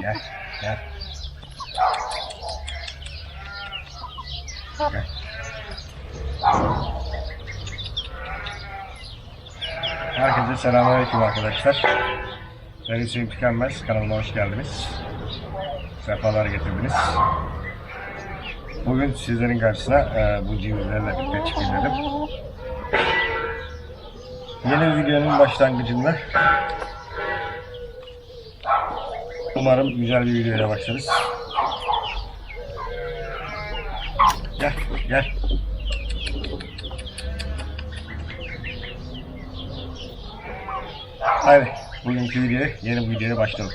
Gel, gel. Gel. Herkese selamünaleyküm arkadaşlar. Ben Hüseyin Tükenmez. Kanalıma hoş geldiniz. Sefalar getirdiniz. Bugün sizlerin karşısına e, bu cimrilerle birlikte çıkayım dedim. Yeni videonun başlangıcında umarım güzel bir videoya başlarız. Gel, gel. Haydi bugünkü videoya, yeni bir videoya başlayalım.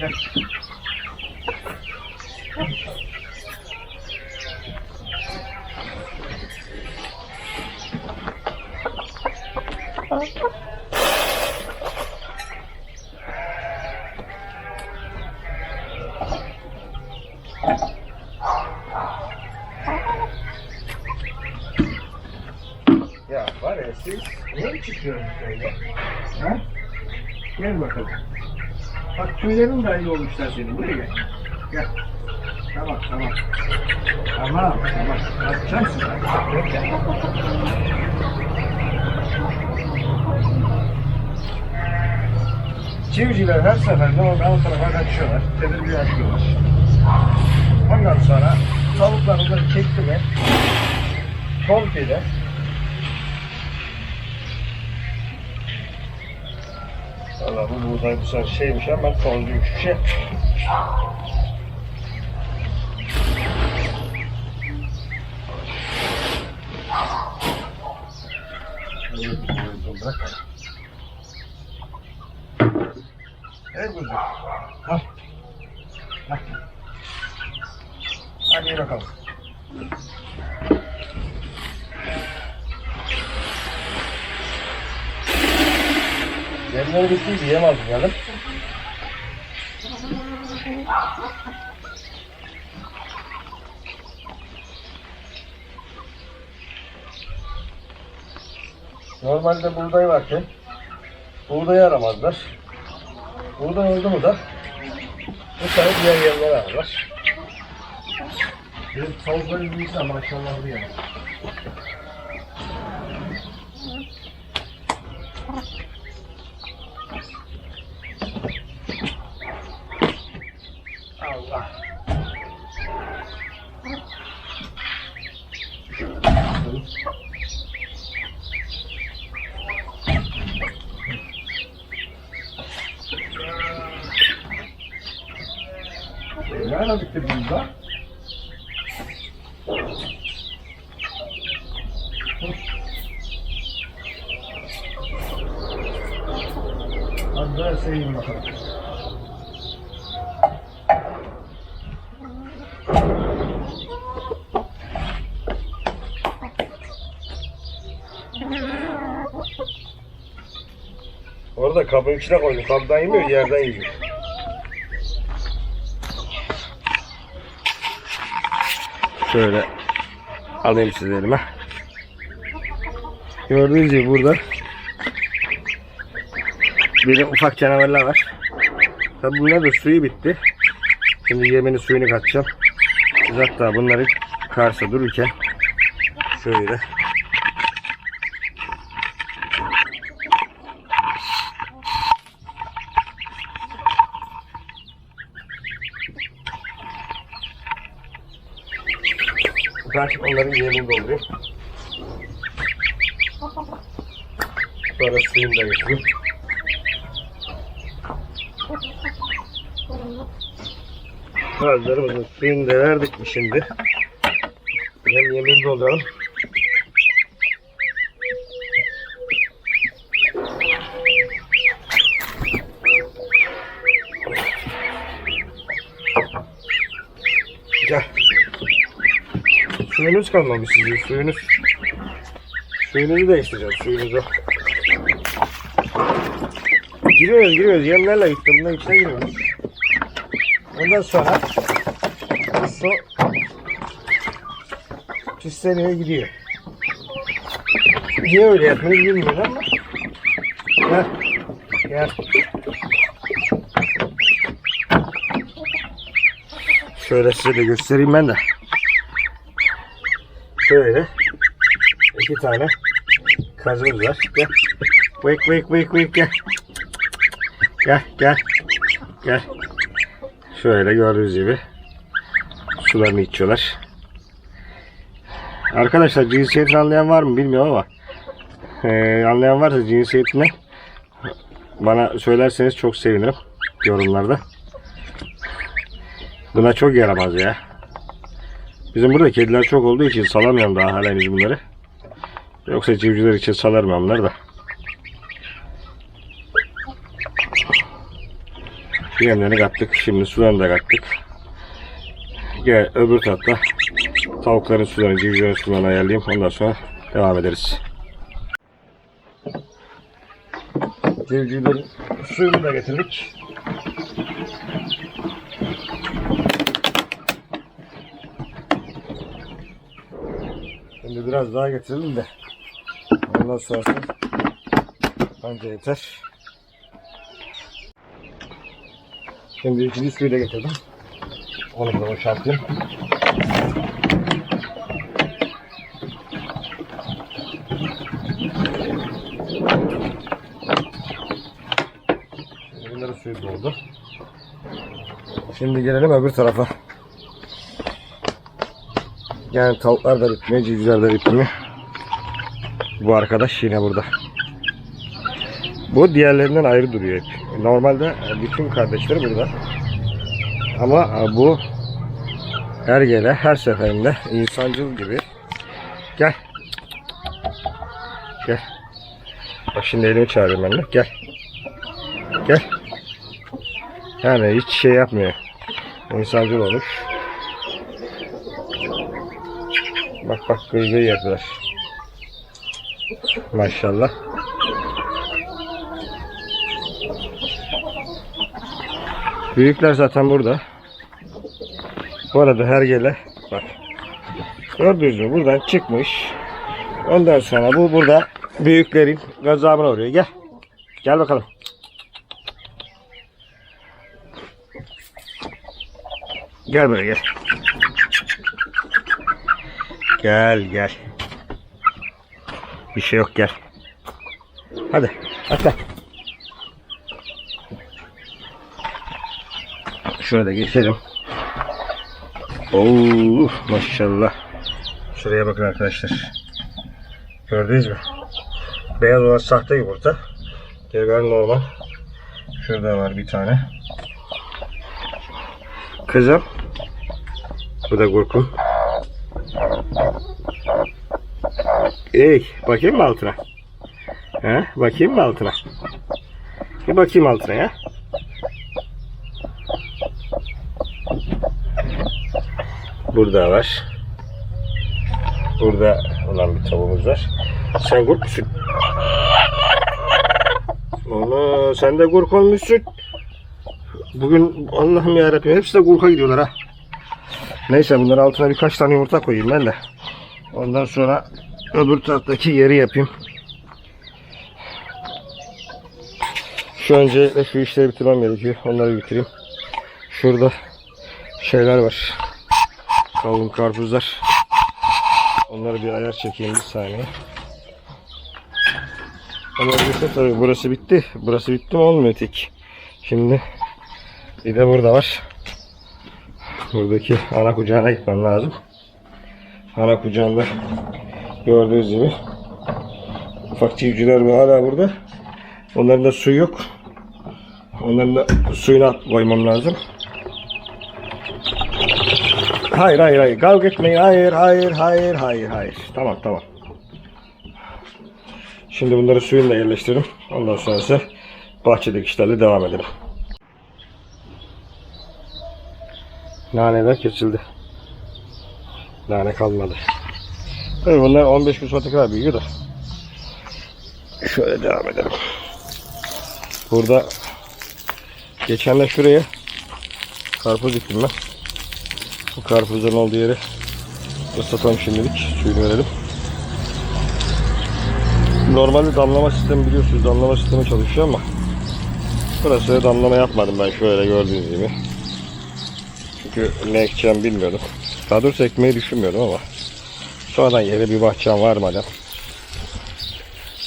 Gel. Ya var ya siz niye çıkıyorsunuz böyle? Ha? Gel bakalım. Bak tüylerin de iyi olmuşlar senin. Buraya gel. Gel. Tamam tamam. Tamam tamam. Atacaksın sen. Bekle. Çivciler her seferinde oradan o tarafa kaçıyorlar. Tedirgin açıyorlar. Ondan sonra tavuklarımızı çekti mi komple Valla bu buğday bu sefer şeymiş ama tozluymuş bir şey. Evet, bırak. Ey kuzu. Al. Al. Hadi iyi bakalım. Bittiydi yem aldım yani. Normalde buğday varken buğdayı aramazlar. Buğday oldu mu da bu sefer diğer yerleri ararlar. Benim tavukların iyiyse maşallah bir yana. Allah. Nerede bitti bunda? Hadi ver seveyim bakalım. Orada kabın içine koydum. Kabdan yemiyor, yerden yiyor. Şöyle alayım size elime. Gördüğünüz gibi burada bir ufak canavarlar var. Tabi bunlar da suyu bitti. Şimdi yemini suyunu katacağım. Siz hatta bunları karşıda dururken şöyle Artık onların yerini doldurayım. Sonra suyunu da getireyim. Bazılarımızın suyunu da verdik mi şimdi? Hem yemeğini dolduralım. Gel. Suyunuz kalmamış sizin suyunuz. Suyunuzu değiştireceğim suyunuzu. Giriyoruz giriyoruz yemlerle gitti bunların içine giriyoruz. Ondan sonra su pisleniyor gidiyor. Niye öyle yapıyoruz bilmiyorum ama. Gel. Gel. Şöyle size de göstereyim ben de. Şöyle. iki tane kazımız var. Gel. Wake wake wake wake gel. Gel gel. Gel. Şöyle gördüğünüz gibi sularını içiyorlar. Arkadaşlar cinsiyetini anlayan var mı bilmiyorum ama eee, anlayan varsa cinsiyetini bana söylerseniz çok sevinirim yorumlarda. Buna çok yaramaz ya. Bizim burada kediler çok olduğu için salamıyorum daha hala henüz bunları. Yoksa civcivler için salarım ben bunları da. Yemlerini kattık. Şimdi sularını da kattık. Gel öbür tarafta tavukların sularını, civcivlerin sularını ayarlayayım. Ondan sonra devam ederiz. Civcivlerin suyunu da getirdik. Şimdi biraz daha getirelim de ondan sonra anca yeter. Şimdi ikinci suyu da getirdim. Onu da boşaltayım. Bunların suyu doldu. Şimdi gelelim öbür tarafa. Yani tavuklar da bitmiyor, civcivler de bitmiyor. Bu arkadaş yine burada. Bu diğerlerinden ayrı duruyor hep. Normalde bütün kardeşleri burada. Ama bu her gele her seferinde insancıl gibi. Gel. Gel. Bak şimdi elimi çağırıyorum ben de. Gel. Gel. Yani hiç şey yapmıyor. İnsancıl olmuş. Bak bak gıygıy yapıyorlar. Maşallah. Büyükler zaten burada. Bu arada her gele bak. Gördünüz mü? Buradan çıkmış. Ondan sonra bu burada büyüklerin gazabına uğruyor. Gel. Gel bakalım. Gel buraya gel. Gel gel. Bir şey yok gel. Hadi atla. Şurada geçelim. Oo maşallah. Şuraya bakın arkadaşlar. Gördünüz mü? Beyaz olan sahte yumurta. Kalan normal. Şurada var bir tane. Kızım. Bu da kurkum. Ey, bakayım mı altına? He, bakayım mı altına? Bir bakayım altına ya. Burada var. Burada olan bir tavuğumuz var. Sen kurt musun? Ana sen de kurk olmuşsun. Bugün Allah'ım yarabbim hepsi de kurka gidiyorlar ha. Neyse bunların altına birkaç tane yumurta koyayım ben de. Ondan sonra öbür taraftaki yeri yapayım. Şu öncelikle şu işleri bitirmem gerekiyor. Onları bitireyim. Şurada şeyler var. Kavun karpuzlar. Onları bir ayar çekeyim bir saniye. Ama öyleyse tabii burası bitti. Burası bitti mi olmuyor tek. Şimdi bir de burada var. Buradaki ana kucağına gitmem lazım. Ana kucağında gördüğünüz gibi ufak civcivler var hala burada. Onların da suyu yok. Onların da suyuna koymam lazım. Hayır hayır hayır. Kavga etmeyin. Hayır hayır hayır hayır hayır. Tamam tamam. Şimdi bunları suyunu da yerleştiririm ondan sonra ise bahçedeki işlerle devam edelim. Naneler kesildi. Nane kalmadı. Tabii bunlar 15 gün sonra kadar büyüyor da. Şöyle devam edelim. Burada Geçenler şuraya Karpuz diktim ben. Bu karpuzların olduğu yeri ıslatalım şimdilik. Suyunu verelim. Normalde damlama sistemi biliyorsunuz damlama sistemi çalışıyor ama burası damlama yapmadım ben şöyle gördüğünüz gibi. Çünkü ne ekeceğimi bilmiyordum. Daha doğrusu ekmeği düşünmüyordum ama sonradan yere bir bahçem var madem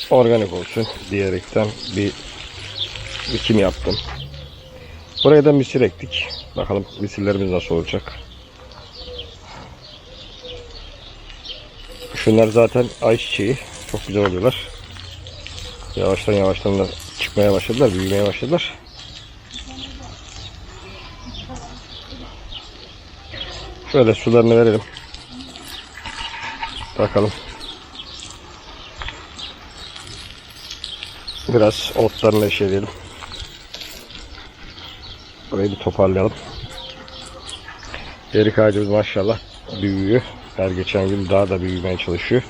organik olsun diyerekten bir bikim yaptım. Buraya da misir ektik. Bakalım misirlerimiz nasıl olacak. Şunlar zaten ayçiçeği. Çok güzel oluyorlar. Yavaştan yavaştan da çıkmaya başladılar, büyümeye başladılar. Şöyle sularını verelim. Bakalım. Biraz otlarını eşeleyelim. Burayı bir toparlayalım. Erik ağacımız maşallah büyüyor. Her geçen gün daha da büyümeye çalışıyor.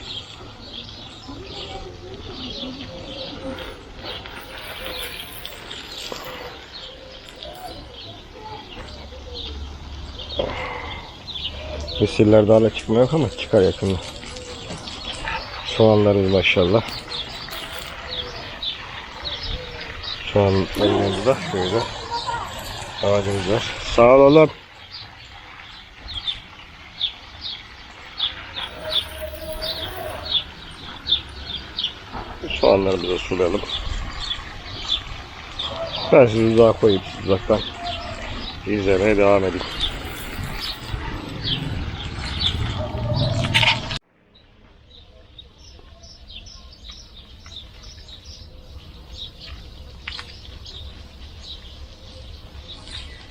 Misirler daha da çıkmıyor ama çıkar yakında. Soğanlarımız maşallah. Soğanlarımız da şöyle ağacımız var. Sağ ol da sulayalım. Ben sizi uzağa koyayım siz uzaktan izlemeye devam edin.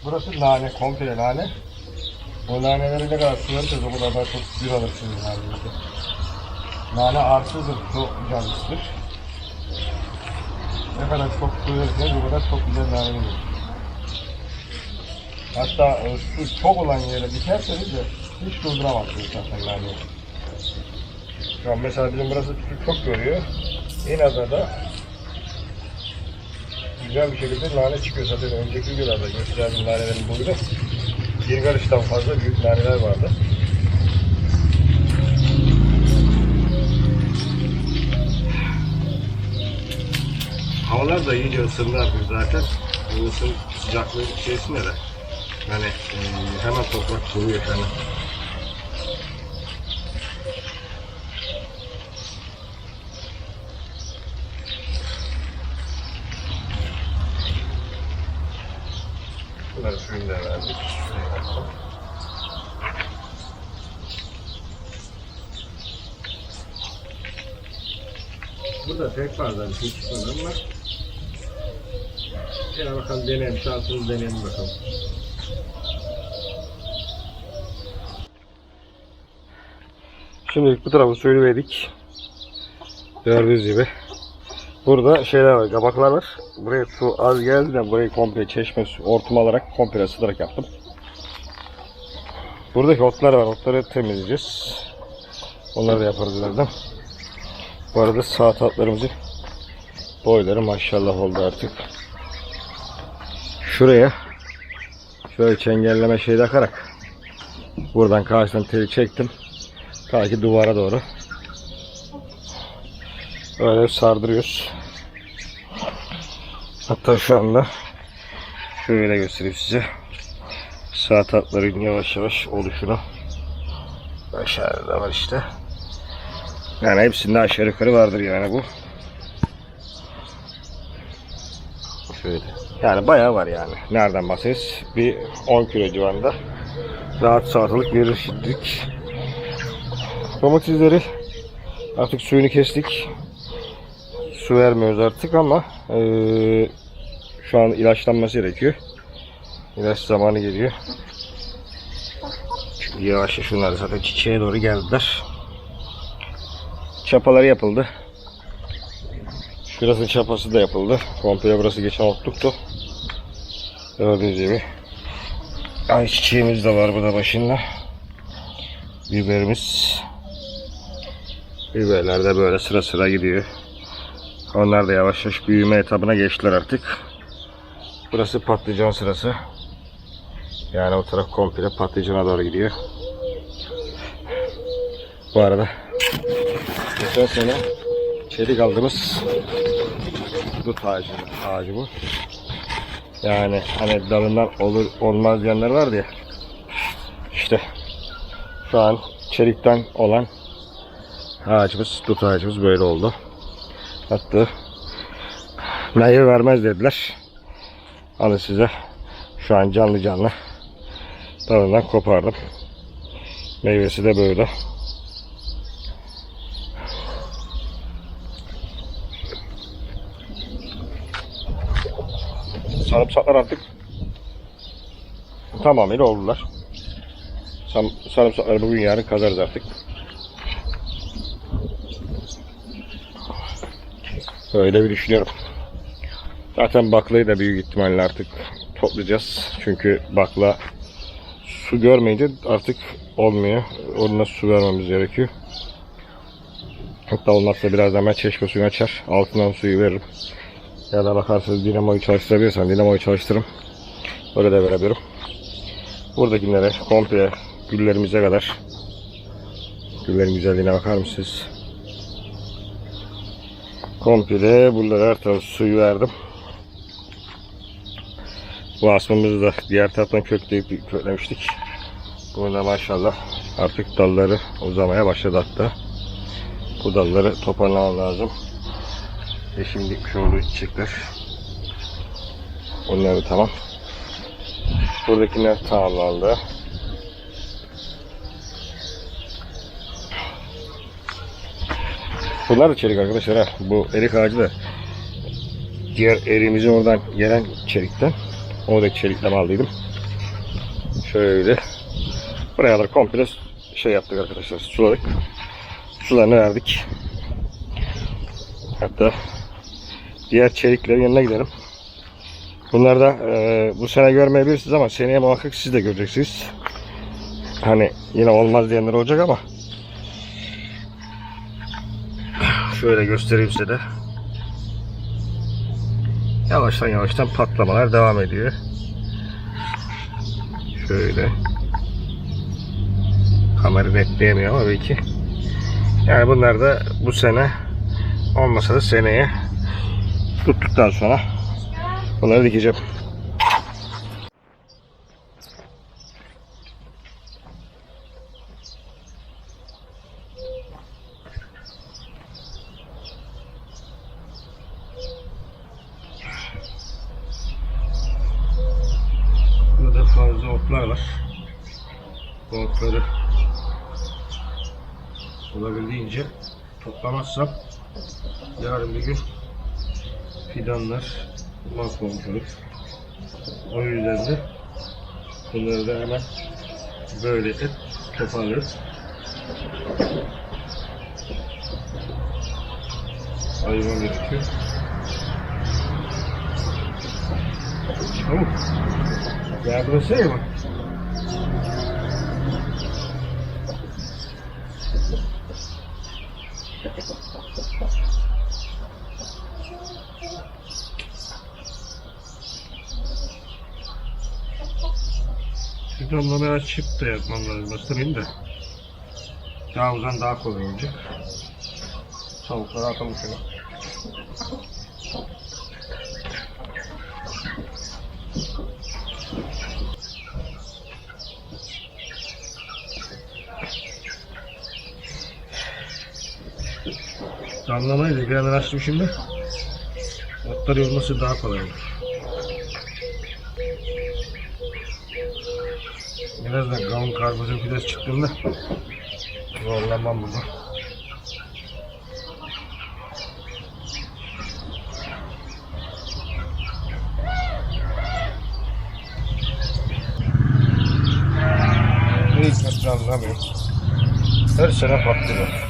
Burası nane, komple nane. Bu naneleri ne kadar sığarsanız o kadar çok bir alırsınız nanelerde. Nane arsızdır, çok canlısıdır. Ne kadar çok sığarsanız o kadar çok güzel nane gelir. Hatta e, su çok olan yere dikerseniz de hiç durduramazsınız zaten naneyi. Şu an mesela bizim burası su çok görüyor. En azından güzel bir şekilde nane çıkıyor zaten önceki videolarda gösterdiğim nanelerin boyunu bir karıştan fazla büyük naneler vardı. Havalar da iyice ısındı zaten. Bu ısın sıcaklığı içerisinde de yani e, hemen toprak kuruyor hemen. Bunları suyunu da verdik. Burada pek fazla bir şey bakalım deneyelim, şansımızı deneyelim bakalım. Şimdilik bu tarafı suyunu verdik. Gördüğünüz gibi. Burada şeyler var, kabaklar var. Buraya su az geldi de burayı komple çeşme su hortum alarak komple ısıtarak yaptım. Buradaki otlar var, otları temizleyeceğiz. Onları da yaparız ileriden. Bu arada saat atlarımızın boyları maşallah oldu artık. Şuraya şöyle çengelleme şey takarak buradan karşıdan teli çektim. Ta ki duvara doğru. Öyle sardırıyoruz. Hatta şu anda şöyle göstereyim size. Saat hatların yavaş yavaş oluşunu. Aşağıda var işte. Yani hepsinde aşağı yukarı vardır yani bu. Şöyle. Yani bayağı var yani. Nereden bahsediyoruz? Bir 10 kilo civarında. Rahat salatalık verir şimdilik. Domatesleri artık suyunu kestik. Su vermiyoruz artık ama eee, şu an ilaçlanması gerekiyor. İlaç zamanı geliyor. Çünkü yavaş yavaş şunlar zaten çiçeğe doğru geldiler. Çapaları yapıldı. Şurası çapası da yapıldı. Komple burası geçen otluktu. Gördüğünüz gibi. Ay çiçeğimiz de var burada başında. Biberimiz. Biberler de böyle sıra sıra gidiyor. Onlar da yavaş yavaş büyüme etabına geçtiler artık. Burası patlıcan sırası. Yani o taraf komple patlıcana doğru gidiyor. Bu arada geçen sene çelik aldığımız dut ağacı, ağacı bu. Yani hani dalından olur olmaz diyenler vardı ya. İşte şu an çelikten olan ağacımız, dut ağacımız böyle oldu. Hatta meyve vermez dediler. Alın size şu an canlı canlı dalından kopardım. Meyvesi de böyle. Sarımsaklar artık tamamıyla oldular. Sarımsakları bugün yarın kazarız artık. Öyle bir düşünüyorum. Zaten baklayı da büyük ihtimalle artık toplayacağız. Çünkü bakla su görmeyince artık olmuyor. Onunla su vermemiz gerekiyor. Hatta olmazsa birazdan ben çeşme suyunu açar. Altından suyu veririm. Ya da bakarsanız dinamoyu çalıştırabilirsem dinamoyu çalıştırırım. Öyle de verebilirim. Buradakilere komple güllerimize kadar güllerin güzelliğine bakar mısınız? Komple buralara her tarafı suyu verdim. Bu asmamızı da diğer taraftan kökleyip köklemiştik. Burada maşallah artık dalları uzamaya başladı hatta. Bu dalları toparlamam lazım. Ve şimdi şöyle çiçekler. Onları tamam. Buradakiler tamamlandı. Bunlar da çelik arkadaşlar ha. Bu erik ağacı da diğer eriğimizin oradan gelen çelikten. Da çelikten aldıydım. Şöyle. Buraları komple şey yaptık arkadaşlar. Suladık. Sularını verdik. Hatta diğer çeliklerin yanına gidelim. Bunlar da e, bu sene görmeyebilirsiniz ama seneye muhakkak siz de göreceksiniz. Hani yine olmaz diyenler olacak ama şöyle göstereyim size de. Yavaştan yavaştan patlamalar devam ediyor. Şöyle. Kamera netleyemiyor ama belki. Yani bunlar da bu sene olmasa da seneye tuttuktan sonra bunları dikeceğim. Burada fazla otlar var. Bu otları olabildiğince toplamazsam yarın bir gün fidanlar mahvolmuş. O yüzden de bunları da hemen böyle et toparlayıp ayırmam gerekiyor. Tamam. Yardım etsene bak. Damlamayı açıp da yapmam lazım. Bastırayım da. Daha uzan daha kolay olacak. Tavukları atalım şuna. Damlamayı da bir hemen açtım şimdi. Otlar yorması daha kolay olur. Birazdan kavun karpuzun fidesi çıktığında zorlanmam burada. Ne hikmetini anlamıyorum. Her sene patlıyor.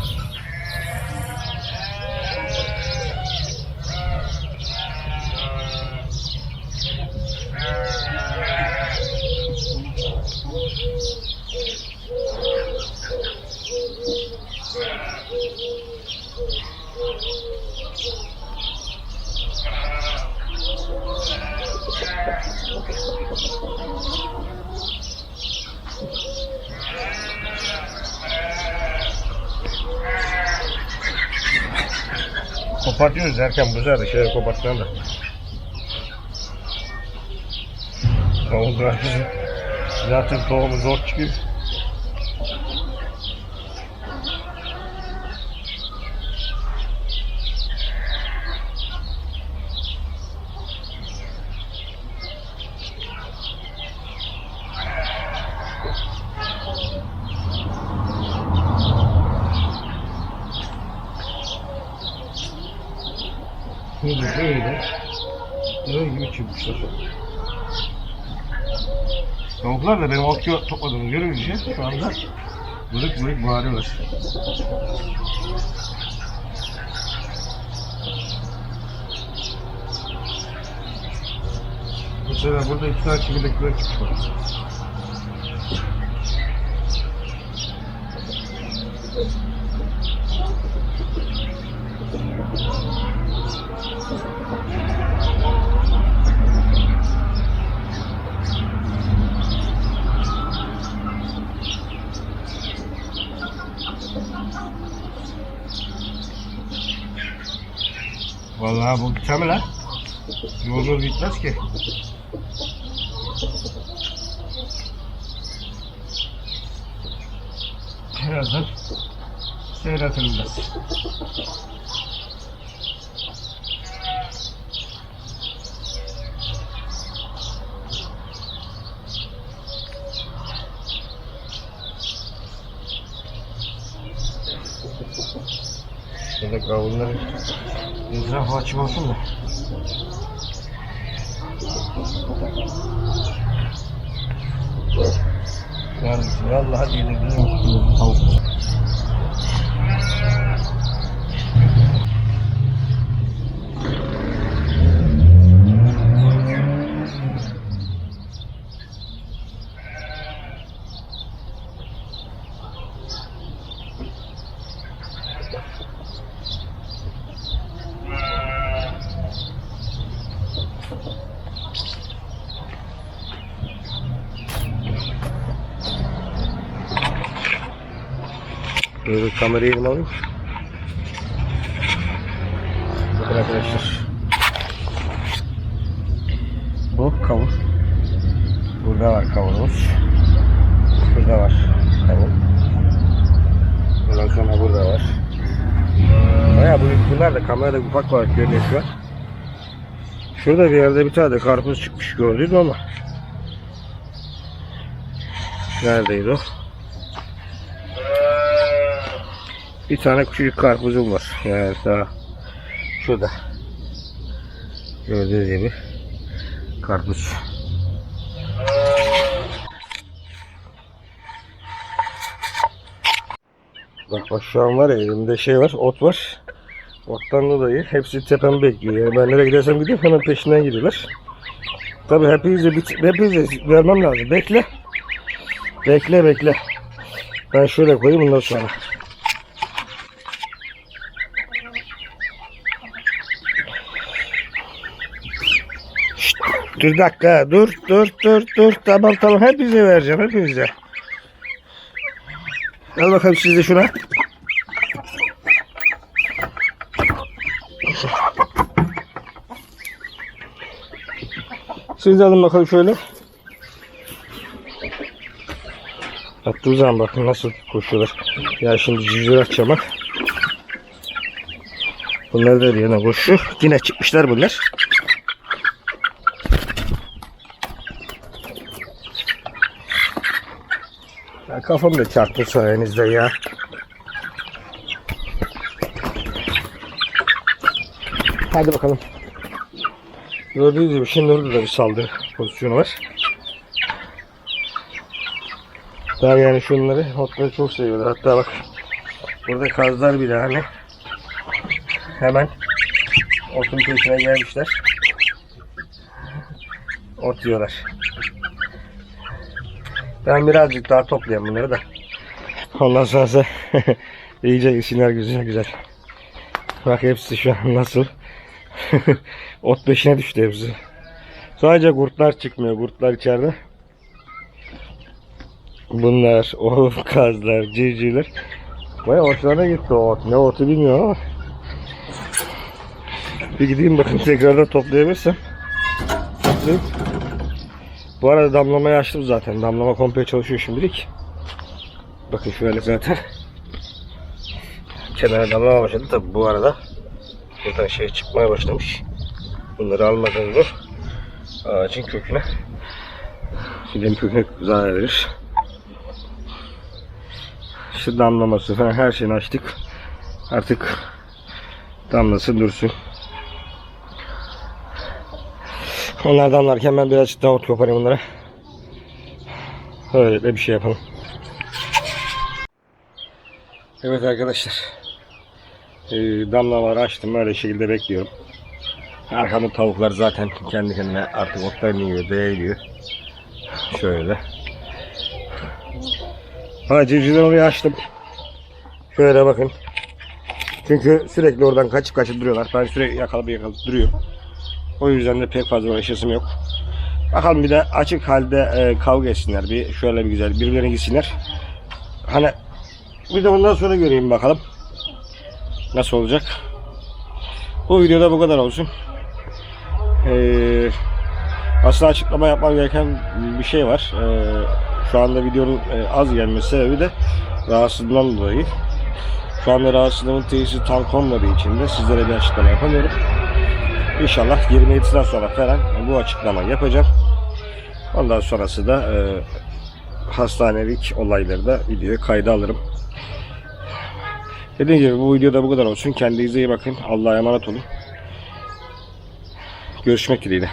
De şey kapatsan da. Tavuklar zaten tohumu zor çıkıyor. Böyle böyle. Böyle gibi çıkmışlar. Tavuklar da benim ot gö- topladığımı görünce şu anda bırık bırık bağırıyorlar. Mesela burada iki tane çivilikler çıkmış. Vallahi bu biter mi lan? Yolculuğu bitmez ki. Birazdan seyretelim biraz. Şurada kavunları etrafı açık olsun da. Yani vallahi yedirdim tavuk. Böyle kamerayı elime alayım. Bakın arkadaşlar. Bu kavun. Burada var kavunumuz. Burada var kavun. Ondan sonra burada var. Baya bunlar da kamerada ufak olarak görünüyor şu an. Şurada bir yerde bir tane de karpuz çıkmış gördün ama. Neredeydi o? Bir tane küçücük karpuzum var. Yani daha şurada. Gördüğünüz gibi karpuz. Bak bak şu an var ya elimde şey var, ot var. Ottan dolayı hepsi tepem bekliyor. Yani ben nereye gidersem gideyim hemen peşinden gidiyorlar. Tabi hepinize, hepinize vermem lazım. Bekle. Bekle bekle. Ben şöyle koyayım bundan sonra. Dur dakika dur dur dur dur tamam tamam hepinize vereceğim hepinize. Al bakalım siz de şuna. Siz de alın bakalım şöyle. Attığım zaman bakın nasıl koşuyorlar. Ya şimdi civciv açamak. Bunlar da yana koşuyor. Yine çıkmışlar bunlar. Kafam da çarptı sayenizde ya. Hadi bakalım. Gördüğünüz gibi şimdi orada da bir saldırı pozisyonu var. Daha yani şunları otları çok seviyorlar. Hatta bak burada kazlar bile hani hemen otun peşine gelmişler. Ot yiyorlar. Ben birazcık daha toplayayım bunları da. Ondan sonra iyice işinler güzel güzel. Bak hepsi şu an nasıl. Ot peşine düştü hepsi. Sadece kurtlar çıkmıyor. Kurtlar içeride. Bunlar, o kazlar, civcivler. Baya otlarına gitti o ot. Ne otu bilmiyorum ama. Bir gideyim bakın tekrardan toplayabilirsem. Toplayayım. Bu arada damlamayı açtım zaten. Damlama komple çalışıyor şimdilik. Bakın şöyle zaten. Kenara damlama başladı tabi bu arada. Buradan şey çıkmaya başlamış. Bunları almadan zor. Ağacın köküne. Fidenin köküne zarar verir. İşte damlaması falan her şeyini açtık. Artık damlasın dursun. Onlar damlarken ben birazcık daha ot koparayım onlara. Öyle bir şey yapalım. Evet arkadaşlar. Ee, damlaları açtım. Öyle şekilde bekliyorum. Arkamda tavuklar zaten kendi kendine artık otlarını yiyor, değiliyor. Şöyle. Ha civcivleri oraya açtım. Şöyle bakın. Çünkü sürekli oradan kaçıp kaçıp duruyorlar. Ben sürekli yakalayıp yakalayıp duruyorum. O yüzden de pek fazla uğraşasım yok. Bakalım bir de açık halde e, kavga etsinler. Bir şöyle bir güzel birbirlerine gitsinler. Hani bir de bundan sonra göreyim bakalım. Nasıl olacak. Bu videoda bu kadar olsun. Ee, aslında açıklama yapmam gereken bir şey var. Ee, şu anda videonun e, az gelmesi sebebi de rahatsızlığımdan dolayı. Şu anda rahatsızlığımın teşhisi tam konmadığı için de sizlere bir açıklama yapamıyorum. İnşallah 27'sinden sonra falan bu açıklamayı yapacağım. Ondan sonrası da e, hastanelik olayları da videoya kayda alırım. Dediğim gibi bu videoda bu kadar olsun. Kendinize iyi bakın. Allah'a emanet olun. Görüşmek dileğiyle.